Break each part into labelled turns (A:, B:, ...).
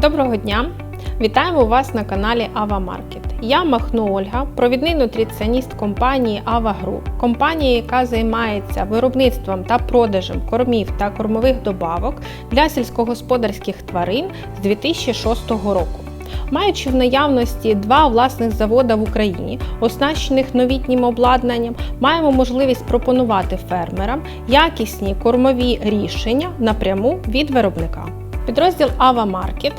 A: Доброго дня! Вітаємо вас на каналі Ава Маркет. Я Махно Ольга, провідний нутриціоніст компанії Ава Груп, компанія, яка займається виробництвом та продажем кормів та кормових добавок для сільськогосподарських тварин з 2006 року. Маючи в наявності два власних завода в Україні, оснащених новітнім обладнанням, маємо можливість пропонувати фермерам якісні кормові рішення напряму від виробника. Підрозділ Ава Маркет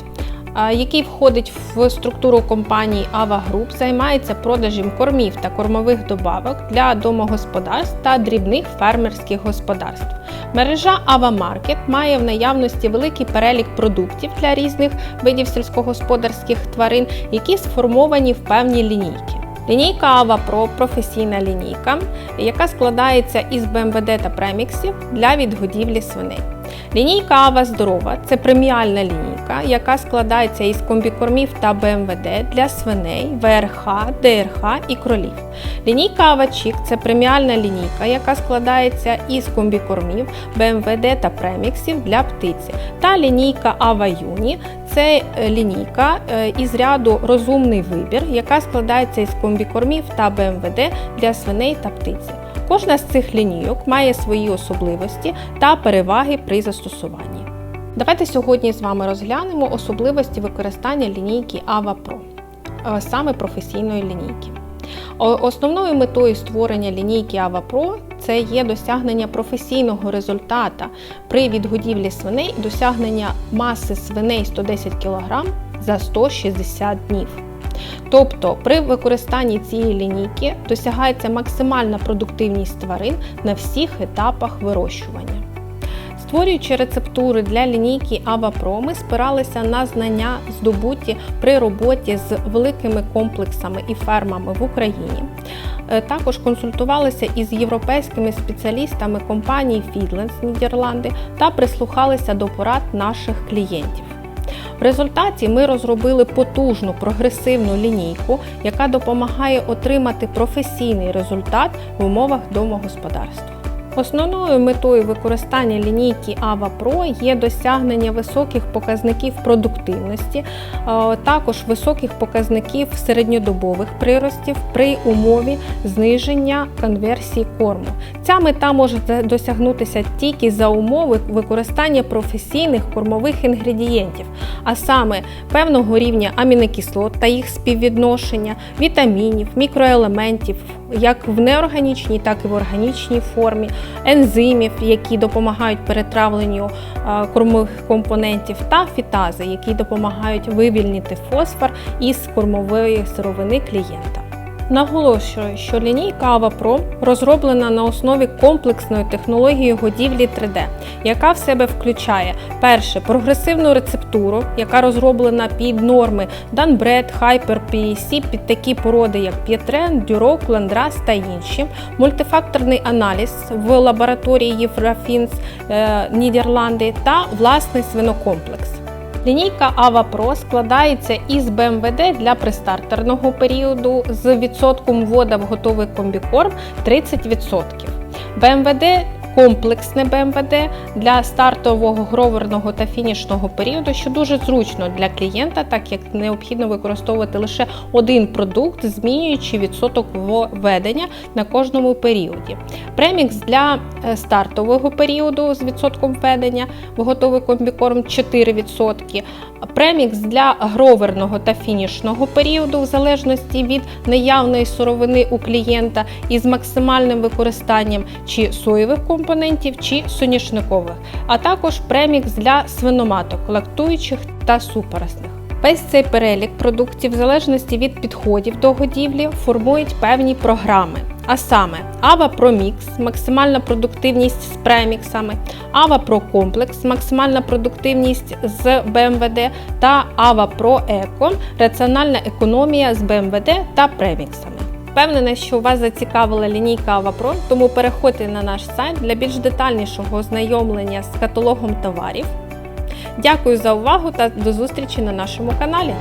A: який входить в структуру компанії Ава Груп, займається продажем кормів та кормових добавок для домогосподарств та дрібних фермерських господарств. Мережа Ава Маркет має в наявності великий перелік продуктів для різних видів сільськогосподарських тварин, які сформовані в певні лінійки. Лінійка Ава Pro – професійна лінійка, яка складається із БМВД та преміксів для відгодівлі свиней. Лінійка Ава Здорова це преміальна лінійка, яка складається із комбікормів та БМВД для свиней, ВРХ, ДРХ і кролів. Лінійка Ава Чік це преміальна лінійка, яка складається із комбікормів, БМВД та преміксів для птиці. Та лінійка Ава Юні це е, лінійка е, із ряду розумний вибір, яка складається із комбікормів та БМВД для свиней та птиці. Кожна з цих лінійок має свої особливості та переваги при застосуванні. Давайте сьогодні з вами розглянемо особливості використання лінійки Ava Pro, е, саме професійної лінійки. Основною метою створення лінійки Ava Pro це є досягнення професійного результата при відгодівлі свиней, досягнення маси свиней 110 кг за 160 днів. Тобто при використанні цієї лінійки досягається максимальна продуктивність тварин на всіх етапах вирощування. Створюючи рецептури для лінійки Ava ми спиралися на знання, здобуті при роботі з великими комплексами і фермами в Україні. Е, Також консультувалися із європейськими спеціалістами компанії Fiedlands Нідерланди та прислухалися до порад наших клієнтів. В результаті ми розробили потужну прогресивну лінійку, яка допомагає отримати професійний результат в умовах домогосподарства. Основною метою використання лінійки Ava Pro є досягнення високих показників продуктивності, також високих показників середньодобових приростів при умові зниження конверсії корму. Ця мета може досягнутися тільки за умови використання професійних кормових інгредієнтів, а саме певного рівня амінокислот та їх співвідношення, вітамінів, мікроелементів, як в неорганічній, так і в органічній формі, ензимів, які допомагають перетравленню е, кормових компонентів, та фітази, які допомагають вивільнити фосфор із кормової сировини клієнта. Наголошую, що лінійка Ava Pro розроблена на основі комплексної технології годівлі 3D, яка в себе включає перше прогресивну рецептуру, яка розроблена під норми Dunbred, Hyper, PEC, під такі породи, як П'єтрен, Дюрок, Ландрас та інші, мультифакторний аналіз в лабораторії Єврофінс е, Нідерланди та власний свинокомплекс. Лінійка Ava Pro складається із БМВД для пристартерного періоду з відсотком ввода в готовий комбікорм 30%. БМВД комплексне БМВД для стартового гроверного та фінішного періоду, що дуже зручно для клієнта, так як необхідно використовувати лише один продукт, змінюючи відсоток введення на кожному періоді. Премікс для е, стартового періоду з відсотком введення готовий комбікорм 4%. Премікс для гроверного та фінішного періоду, в залежності від наявної сировини у клієнта із максимальним використанням чи соєвих компонентів, чи соняшникових, а також премікс для свиноматок, лактуючих та супоросних. Весь цей перелік продуктів, в залежності від підходів до годівлі, формують певні програми. А саме Pro Mix – максимальна продуктивність з преміксами, Ava Pro Complex – максимальна продуктивність з БМВД та Ava Pro Eco – раціональна економія з БМВД та преміксами. Впевнена, що вас зацікавила лінійка Авапро, тому переходьте на наш сайт для більш детальнішого ознайомлення з каталогом товарів. Дякую за увагу та до зустрічі на нашому каналі.